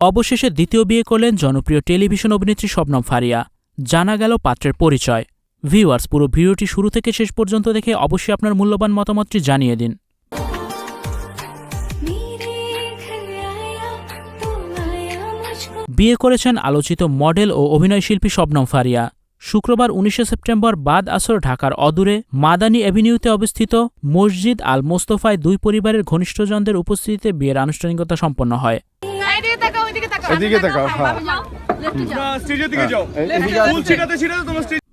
অবশেষে দ্বিতীয় বিয়ে করলেন জনপ্রিয় টেলিভিশন অভিনেত্রী শবনম ফারিয়া। জানা গেল পাত্রের পরিচয়। ভিউয়ার্স পুরো ভিডিওটি শুরু থেকে শেষ পর্যন্ত দেখে অবশ্যই আপনার মূল্যবান মতামতটি জানিয়ে দিন। বিয়ে করেছেন আলোচিত মডেল ও অভিনয়শিল্পী শবনম ফারিয়া। শুক্রবার উনিশে সেপ্টেম্বর বাদ আসর ঢাকার অদূরে মাদানী অ্যাভিনিউতে অবস্থিত মসজিদ আল মোস্তফায় দুই পরিবারের ঘনিষ্ঠজনদের উপস্থিতিতে বিয়ের আনুষ্ঠানিকতা সম্পন্ন হয়। হ্যাঁ।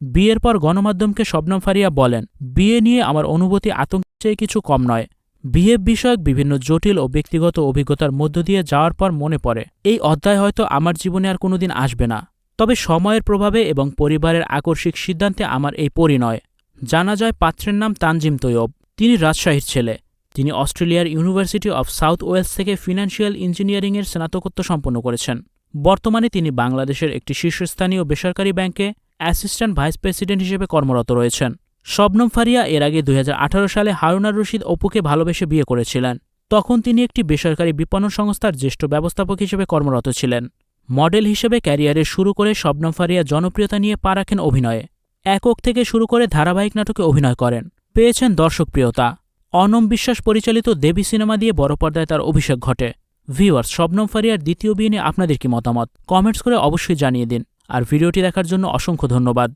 বিয়ের পর গণমাধ্যমকে শবনম ফারিয়া বলেন বিয়ে নিয়ে আমার অনুভূতি আতঙ্কের চেয়ে কিছু কম নয়। বিয়ে বিষয়ক বিভিন্ন জটিল ও ব্যক্তিগত অভিজ্ঞতার মধ্য দিয়ে যাওয়ার পর মনে পড়ে। এই অধ্যায় হয়তো আমার জীবনে আর কোনোদিন আসবে না। তবে সময়ের প্রভাবে এবং পরিবারের আকস্মিক সিদ্ধান্তে আমার এই পরিণয়। জানা যায়, পাত্রের নাম তানজিম তৈয়ব। তিনি রাজশাহীর ছেলে। তিনি অস্ট্রেলিয়ার ইউনিভার্সিটি অব সাউথ ওয়েলস থেকে ফিনান্সিয়াল ইঞ্জিনিয়ারিংয়ের স্নাতকোত্তর সম্পন্ন করেছেন। বর্তমানে তিনি বাংলাদেশের একটি শীর্ষস্থানীয় বেসরকারি ব্যাংকে অ্যাসিস্ট্যান্ট ভাইস প্রেসিডেন্ট হিসেবে কর্মরত রয়েছেন। শবনম ফারিয়া এর আগে দুই হাজার আঠারো সালে হারুনার রশিদ অপুকে ভালোবেসে বিয়ে করেছিলেন। তখন তিনি একটি বেসরকারি বিপণন সংস্থার জ্যেষ্ঠ ব্যবস্থাপক হিসেবে কর্মরত ছিলেন। মডেল হিসেবে ক্যারিয়ারে শুরু করে শবনম ফারিয়া জনপ্রিয়তা নিয়ে পা রাখেন অভিনয়ে। একক থেকে শুরু করে ধারাবাহিক নাটকে অভিনয় করেন। পেয়েছেন দর্শকপ্রিয়তা। অনম বিশ্বাস পরিচালিত দেবী সিনেমা দিয়ে বড় পর্দায় তার অভিষেক ঘটে। ভিউয়ার্স, শবনম ফারিয়ার দ্বিতীয় বিয়ে নিয়ে আপনাদের কি মতামত? কমেন্টস করে অবশ্যই জানিয়ে দিন। আর ভিডিওটি দেখার জন্য অসংখ্য ধন্যবাদ।